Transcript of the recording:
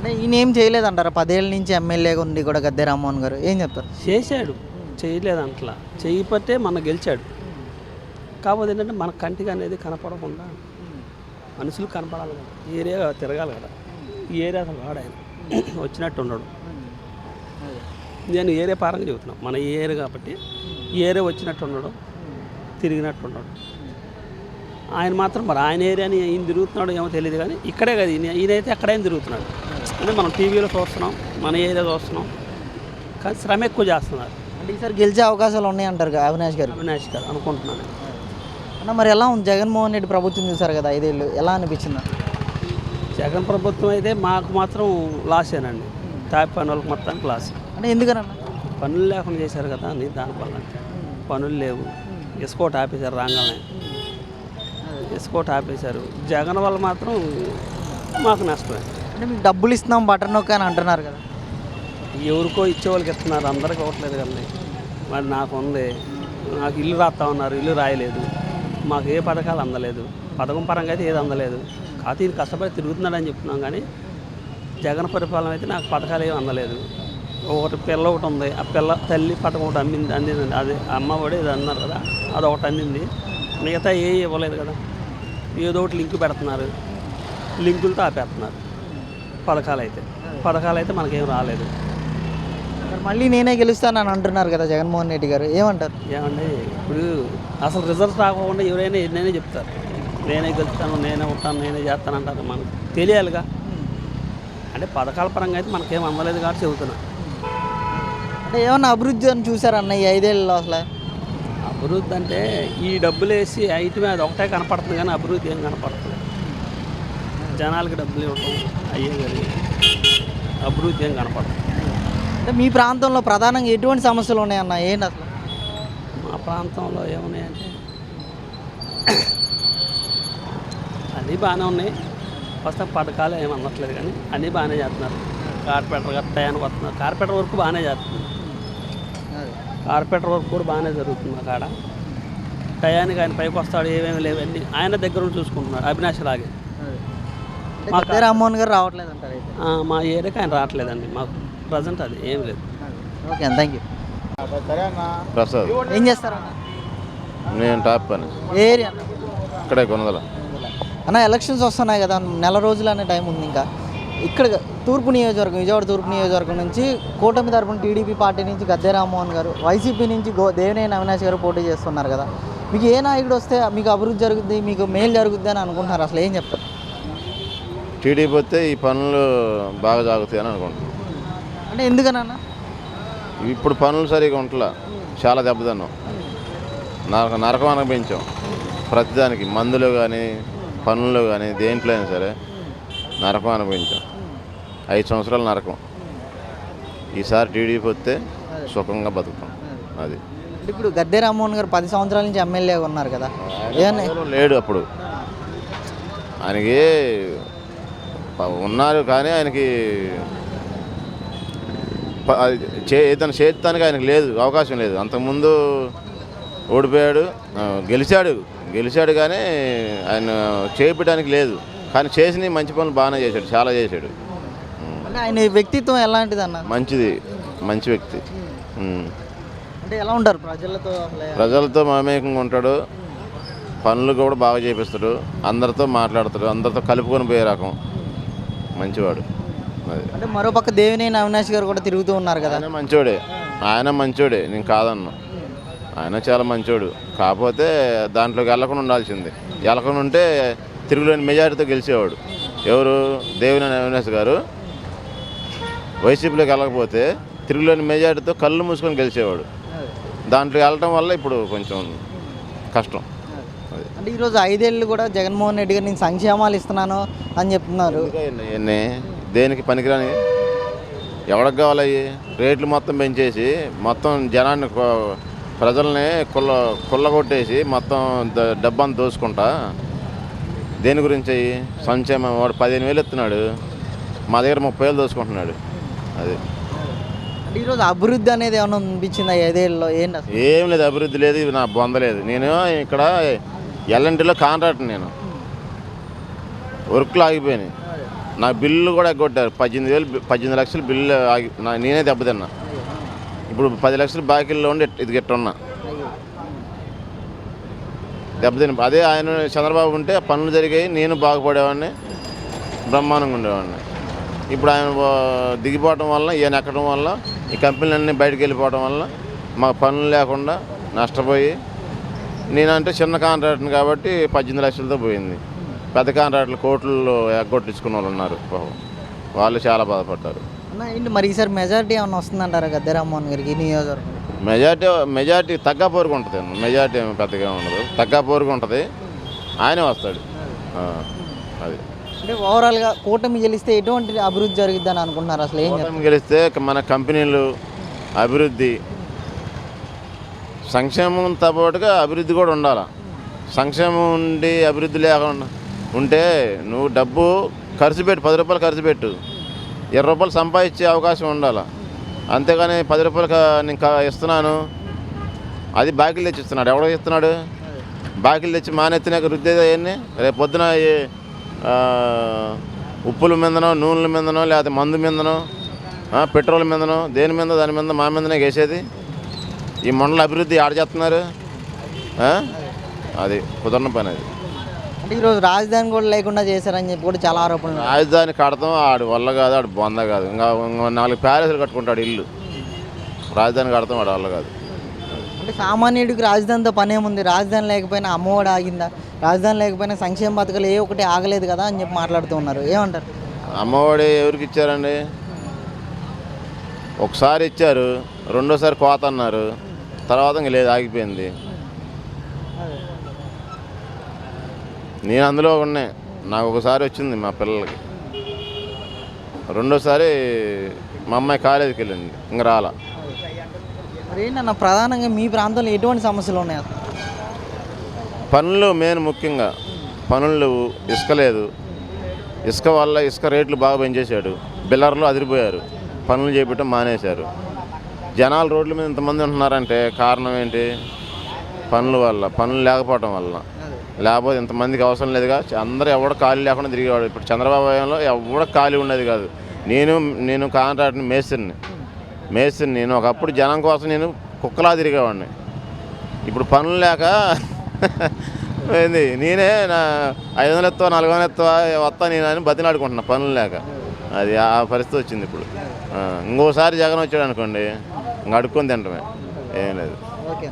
అంటే ఈయన ఏం చేయలేదంటారా? పదేళ్ళ నుంచి ఎమ్మెల్యేగా ఉంది కూడా గద్దె రామ్మోహన్ గారు. ఏం చెప్తారు? చేశాడు. చేయలేదు అంటలా చేయబట్టే మన గెలిచాడు. కాకపోతే ఏంటంటే మన కంటికి అనేది కనపడకుండా మనుషులు కనపడాలి కదా. ఈ ఏరియా తిరగాలి కదా. ఈ ఏరియా అసలు వాడు ఆయన. వచ్చినట్టు ఉండడు. నేను ఏరియా పారంగా చెబుతున్నాను మన ఈ ఏరియా కాబట్టి ఈ ఏరియా వచ్చినట్టు ఉండడు తిరిగినట్టు ఉండడు. ఆయన మాత్రం మరి ఆయన ఏరియాని ఈయన తిరుగుతున్నాడు ఏమో తెలియదు కానీ ఇక్కడే కదా. ఈయన ఈయనైతే అక్కడైనా తిరుగుతున్నాడు. అంటే మనం టీవీలో చూస్తున్నాం మన ఏరియా చూస్తున్నాం. కానీ శ్రమ ఎక్కువ చేస్తున్నారు. అంటే ఈసారి గెలిచే అవకాశాలు ఉన్నాయి అంటారు కదా అవినాష్ గారు? అవినాష్ గారు అనుకుంటున్నాను. అన్న మరి ఎలా ఉంది? జగన్మోహన్ రెడ్డి ప్రభుత్వం చూసారు కదా ఐదేళ్ళు ఎలా అనిపించింది? జగన్ ప్రభుత్వం అయితే మాకు మాత్రం లాసేనండి తాపి పని వాళ్ళకి మొత్తానికి లాస్. అంటే ఎందుకనన్నా? పనులు లేకుండా చేశారు కదా అని దానివల్ల పనులు లేవు. ఇసుకోట ఆపేశారు రాగానే. ఇసుకోట ఆపేశారు. జగన్ వల్ల మాత్రం మాకు నష్టమే. అంటే మీకు డబ్బులు ఇస్తున్నాం బటర్ నొక్క అని అంటున్నారు కదా. ఎవరికో ఇచ్చేవాళ్ళకి ఇస్తున్నారు అందరికి ఇవ్వట్లేదు కదండి. మరి నాకు ఉంది. నాకు ఇల్లు రాస్తా ఉన్నారు ఇల్లు రాయలేదు. మాకు ఏ పథకాలు అందలేదు. పథకం పరంగా అయితే ఏది అందలేదు. కాకపోతే ఇది కష్టపడి తిరుగుతున్నాడని చెప్తున్నాం కానీ జగన్ పరిపాలన అయితే నాకు పథకాలు ఏమి అందలేదు. ఒకటి పిల్ల ఒకటి ఉంది. ఆ పిల్ల తల్లి పథకం ఒకటి అమ్మింది అందింది. అది అమ్మ ఒడి ఇది అన్నారు కదా అది ఒకటి అందింది మిగతా ఏ ఇవ్వలేదు కదా. ఏదో ఒకటి లింక్ పెడుతున్నారు. లింకులతో ఆపేస్తున్నారు. పథకాలు అయితే పథకాలు అయితే మనకేం రాలేదు. మరి మళ్ళీ నేనే గెలుస్తానని అంటున్నారు కదా జగన్మోహన్ రెడ్డి గారు. ఏమంటారు? ఏమండి ఇప్పుడు అసలు రిజల్ట్ రాకుండా ఎవరైనా నేనే చెప్తారు. నేనే గెలుస్తాను నేనే ఉంటాను నేనే చేస్తాను అంటారు. మనకు తెలియాలిగా. అంటే పథకాల పరంగా అయితే మనకేం అందలేదు కాబట్టి చెబుతున్నా. అంటే ఏమన్నా అభివృద్ధి అని చూసారన్న ఈ ఐదేళ్ళలో అసలు అభివృద్ధి అంటే ఈ డబ్బులు వేసి ఐటమే అది ఒకటే కనపడుతుంది కానీ అభివృద్ధి ఏం కనపడుతుంది? జనాలకి డబ్బులు ఇవ్వటం అయ్యే కానీ అభివృద్ధి ఏం కనపడుతుంది అంటే మీ ప్రాంతంలో ప్రధానంగా ఎటువంటి సమస్యలు ఉన్నాయన్న? ఏంటి అసలు? మా ప్రాంతంలో ఏమున్నాయంటే అన్నీ బాగానే ఉన్నాయి. ఫస్ట్ పథకాలు ఏమి అందట్లేదు కానీ అన్నీ బాగానే చేస్తున్నారు. కార్పొరేటర్ గారు టయానికి వస్తున్నారు. కార్పొరేటర్ వర్క్ బాగానే చేస్తున్నారు. కార్పొరేటర్ వర్క్ కూడా బాగానే జరుగుతుంది మా కాడ టయానికి ఆయన పైకి వస్తాడు ఏమేమి లేవన్నీ ఆయన దగ్గర ఉండి చూసుకుంటున్నాడు అవినాష్ లాగే. అంటే గద్దె రామ్మోహన్ గారు రావట్లేదు అంటారు అయితే. ఆ, మా ఏరియాకి ఆయన రావట్లేదండి. మాకు ప్రజెంట్ అది ఏం లేదు. Okay thank you Prasad. ఏం చేస్తారన్న నేను టాప్ పని. ఏ ఏరియా అన్న? ఇక్కడే కొనగల అన్న ఎలక్షన్స్ వస్తున్నాయి కదా నెల రోజులు అనే టైం ఉంది ఇంకా. ఇక్కడ తూర్పు నియోజకవర్గం విజయవాడ తూర్పు నియోజకవర్గం నుంచి కూటమి తరపున టీడీపీ పార్టీ నుంచి గద్దె రామ్మోహన్ గారు వైసీపీ నుంచి గో దేవినేని అవినాష్ గారు పోటీ చేస్తున్నారు కదా. మీకు ఏ నాయకుడు వస్తే మీకు అభివృద్ధి జరుగుద్ది మీకు మేలు జరుగుద్ది అని అనుకుంటున్నారు? అసలు ఏం చెప్తారు? టీడీపీ వస్తే ఈ పనులు బాగా సాగుతాయి అని అనుకుంటున్నాను అంటే ఎందుకనన్నా? ఇప్పుడు పనులు సరిగా ఉంటలా. చాలా దెబ్బతిన్నాం. నరక నరకం అనిపించాం ప్రతిదానికి మందులు కానీ పనుల్లో కానీ దేంట్లో అయినా సరే నరకం అనిపించాం ఐదు సంవత్సరాలు నరకం. ఈసారి టీడీపీ వస్తే సుఖంగా బతుకుతాం. అది. ఇప్పుడు గద్దె రామ్మోహన్ గారు పది సంవత్సరాల నుంచి ఎమ్మెల్యేగా ఉన్నారు కదా. లేడు అప్పుడు. ఆయనకి ఉన్నారు కానీ ఆయనకి చే ఏదైనా చేస్తానికి ఆయనకు లేదు అవకాశం లేదు. అంతకుముందు ఓడిపోయాడు గెలిచాడు గెలిచాడు కానీ ఆయన చేపించడానికి లేదు. కానీ చేసిన మంచి పనులు బాగానే చేశాడు చాలా చేశాడు. ఆయన వ్యక్తిత్వం ఎలాంటిది అన్న మంచిది మంచి వ్యక్తి. అంటే ఎలా ఉంటారు ప్రజలతో ప్రజలతో మమేకంగా ఉంటాడు పనులు కూడా బాగా చేపిస్తాడు అందరితో మాట్లాడతాడు అందరితో కలుపుకొని పోయే రకం. మంచివాడు. అంటే మరోపక్క దేవినేని అవినాష్ గారు కూడా తిరుగుతూ ఉన్నారు కదా. ఆయన మంచోడే. ఆయన మంచోడే. నేను కాదన్నా. ఆయన చాలా మంచోడు. కాకపోతే దాంట్లోకి వెళ్ళకుండా ఉండాల్సింది. వెళ్ళకుండా ఉంటే తిరుగులేని మెజారిటీతో గెలిచేవాడు. ఎవరు? దేవినేని అవినాష్ గారు. వైసీపీలోకి వెళ్ళకపోతే తిరుగులేని మెజారిటీతో కళ్ళు మూసుకొని గెలిచేవాడు. దాంట్లో వెళ్ళటం వల్ల ఇప్పుడు కొంచెం కష్టం. అంటే ఈరోజు ఐదేళ్ళు కూడా జగన్మోహన్ రెడ్డి గారు నేను సంక్షేమాలు ఇస్తున్నాను. అని చెప్తున్నారు. ఇవన్నీ? దేనికి పనికిరాని ఎవరికి కావాలి రేట్లు మొత్తం పెంచేసి మొత్తం జనాన్ని ప్రజల్ని కుల్ల కుల్లగొట్టేసి మొత్తం డబ్బాను దోసుకుంటా? దేని గురించి అయ్యి? సంక్షేమం వాడు పదిహేను వేలు ఇస్తున్నాడు. మా దగ్గర ముప్పై వేలు దోసుకుంటున్నాడు. అది. ఈరోజు అభివృద్ధి అనేది ఏమైనా అనిపించింది? ఐదేళ్ళలో ఏంటి అసలు? ఏం లేదు అభివృద్ధి లేదు ఇది నా బొందలేదు నేను ఇక్కడ ఎల్ఎన్టీలో కాంట్రాక్ట్ నేను. వర్క్లు ఆగిపోయినాయి. నా బిల్లు కూడా ఎగ్గొట్టారు. పద్దెనిమిది వేలు పద్దెనిమిది లక్షలు బిల్లు ఆగి నా నేనే దెబ్బతిన్నా ఇప్పుడు పది లక్షలు బాకీల్లో ఉండి ఇది గిట్టున్నా. దెబ్బతిని అదే ఆయన చంద్రబాబు ఉంటే పనులు జరిగాయి. నేను బాగుపడేవాడిని. బ్రహ్మాండంగా ఉండేవాడిని. ఇప్పుడు ఆయన దిగిపోవడం వల్ల ఈయన ఎక్కడం వల్ల ఈ కంపెనీలన్నీ బయటకు వెళ్ళిపోవడం వల్ల మాకు పనులు లేకుండా నష్టపోయి నేనంటే చిన్న కాంట్రాక్ట్ని కాబట్టి పద్దెనిమిది లక్షలతో పోయింది. పెద్ద కాంట్రాక్టులు కోట్లు ఎగ్గొట్టించుకున్న వాళ్ళు ఉన్నారు. పాపం. వాళ్ళు చాలా బాధపడ్డారు అన్న ఏంటి మరి ఈసారి మెజారిటీ ఏమన్నా వస్తుందంటారా గద్దె రామ్మోహన్ గారికి ఈ నియోజకవర్గం మెజార్టీ మెజార్టీ తగ్గ పోరుకు ఉంటుంది మెజార్టీ ఏమి పెద్దగా ఉండదు. తగ్గ పోరుకు ఉంటుంది. ఆయనే వస్తాడు. ఆ, అది. అంటే ఓవరాల్గా కూటమి గెలిస్తే ఎటువంటి అభివృద్ధి జరుగుద్దని అనుకుంటున్నారు? అసలు ఏం కూటమి గెలిస్తే మన కంపెనీలు అభివృద్ధి సంక్షేమంతో పాటుగా అభివృద్ధి కూడా ఉండాలి? సంక్షేమం ఉండి అభివృద్ధి లేకుండా ఉంటే నువ్వు డబ్బు ఖర్చు పెట్టు పది రూపాయలు ఖర్చు పెట్టు. ఇరవై రూపాయలు సంపాదించే అవకాశం ఉండాలి? అంతేగాని పది రూపాయలు నేను ఇస్తున్నాను. అది బాకీలు తెచ్చి ఇస్తున్నాడు ఎవడో ఇస్తున్నాడు? బాకీలు తెచ్చి మానెత్తినాక రుద్దేది అవన్నీ రేపు పొద్దున ఈ, ఉప్పుల మీదనో నూనెల మీదనో లేకపోతే మందు మీదనో పెట్రోల్ మీదనో దేని మీద దాని మీద మా మీదనే వేసేది ఈ మండల అభివృద్ధి ఆడ చేస్తున్నారు? అది కుదరన పని అది. అంటే ఈరోజు రాజధాని కూడా లేకుండా చేశారని చెప్పి కూడా చాలా ఆరోపణలు. రాజధాని కడతాం ఆడు వల్ల కాదు ఆడు బొంద కాదు. ఇంకా ఇంకా నాలుగు ప్యాలెస్లు కట్టుకుంటాడు ఇల్లు. రాజధాని కడతాం ఆడు వల్ల కాదు. అంటే సామాన్యుడికి రాజధానితో పని ఏముంది? రాజధాని లేకపోయినా అమ్మఒడి ఆగిందా? రాజధాని లేకపోయినా సంక్షేమ పథకాలు ఏ ఒకటి ఆగలేదు కదా అని చెప్పి మాట్లాడుతూ ఉన్నారు. ఏమంటారు? అమ్మఒడి ఎవరికి ఇచ్చారండి? ఒకసారి ఇచ్చారు రెండోసారి కోత అన్నారు తర్వాత ఇంక లేదు ఆగిపోయింది. నేను అందులో ఉన్నాయి నాకు ఒకసారి వచ్చింది మా పిల్లలకి. రెండోసారి మా అమ్మాయి కాలేజీకి వెళ్ళింది. ఇంక రాలా. మరి ఏంటన్న ప్రధానంగా మీ ప్రాంతంలో ఎటువంటి సమస్యలు ఉన్నాయి? పనులు మెయిన్ ముఖ్యంగా. పనులు లేవు, ఇసుక లేదు. ఇసుక వల్ల ఇసుక రేట్లు బాగా పెంచేశాడు. బిల్లర్లు అదిరిపోయారు. పనులు చేపట్టడం మానేశారు. జనాలు రోడ్ల మీద ఇంతమంది ఉంటున్నారంటే కారణం ఏంటి? పనుల వల్ల పనులు లేకపోవడం వల్ల. లేకపోతే ఇంతమందికి అవసరం లేదుగా. అందరూ ఎవడ ఖాళీ లేకుండా తిరిగేవాడు. ఇప్పుడు చంద్రబాబు హయాంలో ఎవడ ఖాళీ ఉండేది కాదు. నేను నేను కాంట్రాక్ట్ని మేస్త్రిని. మేస్త్రిని నేను ఒకప్పుడు జనం కోసం నేను కుక్కలా తిరిగేవాడిని. ఇప్పుడు పనులు లేక ఏంది నేనే నా ఐదు వందలు ఎత్తువా నాలుగు వందలు ఎత్తువా వస్తా నేను అని బతిలాడుకుంటున్నా పనులు లేక. అది ఆ పరిస్థితి వచ్చింది ఇప్పుడు. ఇంకోసారి జగన్ వచ్చాడు అనుకోండి ఇంక అడుక్కొని తింటమే. ఏం లేదు. ఓకే